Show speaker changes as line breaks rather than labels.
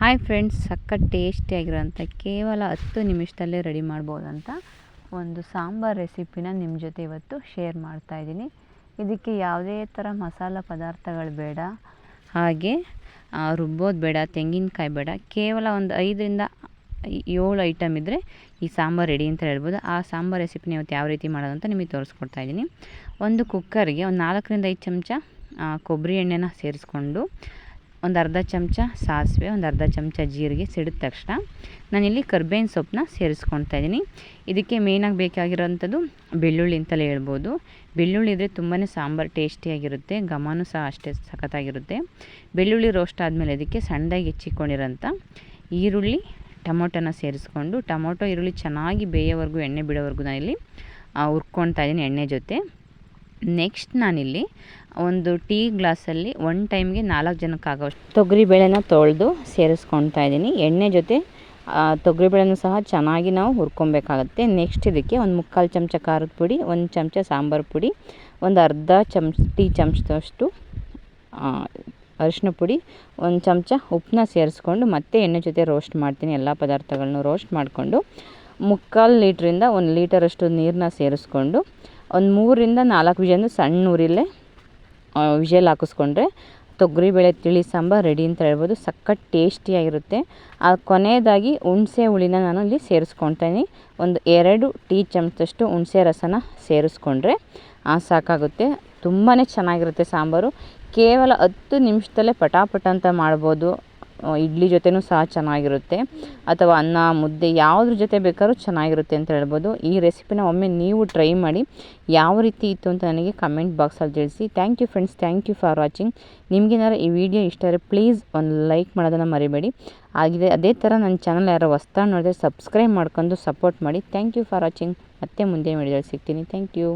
Hi friends ಸಖತ್ ಟೇಸ್ಟಿಯಾಗಿರೋಂಥ ಕೇವಲ ಹತ್ತು ನಿಮಿಷದಲ್ಲೇ ರೆಡಿ ಮಾಡ್ಬೋದಂತ ಒಂದು ಸಾಂಬಾರ್ ರೆಸಿಪಿನ ನಿಮ್ಮ ಜೊತೆ ಇವತ್ತು ಶೇರ್ ಮಾಡ್ತಾಯಿದ್ದೀನಿ ಇದಕ್ಕೆ ಯಾವುದೇ ಥರ ಮಸಾಲ ಪದಾರ್ಥಗಳು ಬೇಡ, ಹಾಗೆ ರುಬ್ಬೋದು ಬೇಡ, ತೆಂಗಿನಕಾಯಿ ಬೇಡ. ಕೇವಲ ಒಂದು ಐದರಿಂದ ಏಳು ಐಟಮ್ ಇದ್ದರೆ ಈ ಸಾಂಬಾರು ರೆಡಿ ಅಂತ ಹೇಳ್ಬೋದು. ಆ ಸಾಂಬಾರು ರೆಸಿಪಿನ ಇವತ್ತು ಯಾವ ರೀತಿ ಮಾಡೋದಂತ ಅಂತ ನಿಮಗೆ ತೋರಿಸ್ಕೊಡ್ತಾ ಇದ್ದೀನಿ. ಒಂದು ಕುಕ್ಕರ್ಗೆ ಒಂದು ನಾಲ್ಕರಿಂದ ಐದು ಚಮಚ ಕೊಬ್ಬರಿ ಎಣ್ಣೆನ ಸೇರಿಸ್ಕೊಂಡು ಒಂದು ಅರ್ಧ ಚಮಚ ಸಾಸಿವೆ ಒಂದು ಅರ್ಧ ಚಮಚ ಜೀರಿಗೆ ಸಿಡಿದ ತಕ್ಷಣ ನಾನಿಲ್ಲಿ ಕರ್ಬೇವಿನ ಸೊಪ್ಪನ್ನ ಸೇರಿಸ್ಕೊಳ್ತಾ ಇದ್ದೀನಿ. ಇದಕ್ಕೆ ಮೇಯ್ನಾಗಿ ಬೇಕಾಗಿರೋಂಥದ್ದು ಬೆಳ್ಳುಳ್ಳಿ ಅಂತಲೇ ಹೇಳ್ಬೋದು. ಬೆಳ್ಳುಳ್ಳಿ ಇದ್ದರೆ ತುಂಬಾ ಸಾಂಬಾರು ಟೇಸ್ಟಿಯಾಗಿರುತ್ತೆ ಘಮನೂ ಸಹ ಅಷ್ಟೇ ಸಖತ್ತಾಗಿರುತ್ತೆ. ಬೆಳ್ಳುಳ್ಳಿ ರೋಸ್ಟ್ ಆದಮೇಲೆ ಅದಕ್ಕೆ ಸಣ್ಣದಾಗಿ ಹೆಚ್ಚಿಕೊಂಡಿರೋಂಥ ಈರುಳ್ಳಿ, ಟೊಮೊಟೊನ ಸೇರಿಸ್ಕೊಂಡು, ಟೊಮೊಟೊ, ಈರುಳ್ಳಿ ಚೆನ್ನಾಗಿ ಬೇಯೋವರೆಗೂ, ಎಣ್ಣೆ ಬಿಡೋವರೆಗೂ ನಾನು ಇಲ್ಲಿ ಹುರ್ಕೊಳ್ತಾ ಇದ್ದೀನಿ ಎಣ್ಣೆ ಜೊತೆ. ನೆಕ್ಸ್ಟ್ ನಾನಿಲ್ಲಿ ಒಂದು ಟೀ ಗ್ಲಾಸಲ್ಲಿ ಒನ್ ಟೈಮ್ಗೆ ನಾಲ್ಕು ಜನಕ್ಕೆ ತೊಗರಿ ಬೇಳೆನ ತೊಳೆದು ಸೇರಿಸ್ಕೊಳ್ತಾ ಇದ್ದೀನಿ. ಎಣ್ಣೆ ಜೊತೆ ತೊಗರಿಬೇಳೆನೂ ಸಹ ಚೆನ್ನಾಗಿ ನಾವು ಹುರ್ಕೊಬೇಕಾಗತ್ತೆ. ನೆಕ್ಸ್ಟ್ ಇದಕ್ಕೆ ಒಂದು ಮುಕ್ಕಾಲು ಚಮಚ ಖಾರದ ಪುಡಿ, ಒಂದು ಚಮಚ ಸಾಂಬಾರು ಪುಡಿ, ಒಂದು ಅರ್ಧ ಚಮಚ ಟೀ ಚಮಚದಷ್ಟು ಅರಿಶಿನ ಪುಡಿ, ಒಂದು ಚಮಚ ಉಪ್ಪನ್ನ ಸೇರಿಸ್ಕೊಂಡು ಮತ್ತೆ ಎಣ್ಣೆ ಜೊತೆ ರೋಸ್ಟ್ ಮಾಡ್ತೀನಿ. ಎಲ್ಲ ಪದಾರ್ಥಗಳನ್ನೂ ರೋಸ್ಟ್ ಮಾಡಿಕೊಂಡು ಮುಕ್ಕಾಲು ಲೀಟ್ರಿಂದ ಒಂದು ಲೀಟರಷ್ಟು ನೀರನ್ನ ಸೇರಿಸ್ಕೊಂಡು ಒಂದು ಮೂರರಿಂದ ನಾಲ್ಕು ವಿಜಲ್ ಸಣ್ಣ ಊರಿಲ್ಲೇ ವಿಜಲ್ ಹಾಕಿಸ್ಕೊಂಡ್ರೆ ತೊಗರಿಬೇಳೆ ತಿಳಿ, ಸಾಂಬಾರು ರೆಡಿ ಅಂತ ಹೇಳ್ಬೋದು. ಸಖತ್ ಟೇಸ್ಟಿಯಾಗಿರುತ್ತೆ ಆ, ಕೊನೆಯದಾಗಿ ಹುಣಸೆ ಹುಳಿನ ನಾನು ಇಲ್ಲಿ ಸೇರಿಸ್ಕೊಳ್ತೀನಿ ಒಂದು ಎರಡು ಟೀ ಚಮಚದಷ್ಟು ಹುಣಸೆ ರಸನ ಸೇರಿಸ್ಕೊಂಡ್ರೆ ಸಾಕಾಗುತ್ತೆ. ತುಂಬಾ ಚೆನ್ನಾಗಿರುತ್ತೆ ಸಾಂಬಾರು. ಕೇವಲ ಹತ್ತು ನಿಮಿಷದಲ್ಲೇ ಪಟಾಪಟ ಅಂತ ಮಾಡ್ಬೋದು. ಇಡ್ಲಿ ಜೊತೆನೂ ಸಹ ಚೆನ್ನಾಗಿರುತ್ತೆ. ಅಥವಾ ಅನ್ನ, ಮುದ್ದೆ ಯಾವುದ್ರ ಜೊತೆ ಬೇಕಾದ್ರೂ ಚೆನ್ನಾಗಿರುತ್ತೆ ಅಂತ ಹೇಳ್ಬೋದು. ಈ ರೆಸಿಪಿನ ಒಮ್ಮೆ ನೀವು ಟ್ರೈ ಮಾಡಿ. ಯಾವ ರೀತಿ ಇತ್ತು ಅಂತ ನನಗೆ ಕಮೆಂಟ್ ಬಾಕ್ಸಲ್ಲಿ ತಿಳಿಸಿ. Thank you friends thank you for watching ನಿಮಗೇನಾದ್ರು ಈ ವಿಡಿಯೋ ಇಷ್ಟ ಆದರೆ ಪ್ಲೀಸ್ ಒಂದು ಲೈಕ್ ಮಾಡೋದನ್ನು ಮರಿಬೇಡಿ. ಆಗಿದೆ ಅದೇ ಥರ ನನ್ನ ಚಾನಲ್ ಯಾರೋ ಹೊಸ್ತಾ ನೋಡಿದ್ರೆ ಸಬ್ಸ್ಕ್ರೈಬ್ ಮಾಡ್ಕೊಂಡು ಸಪೋರ್ಟ್ ಮಾಡಿ. ಥ್ಯಾಂಕ್ ಯು ಫಾರ್ ವಾಚಿಂಗ್ ಮತ್ತೆ ಮುಂದೆ ವಿಡಿಯೋದಲ್ಲಿ ಸಿಗ್ತೀನಿ. Thank you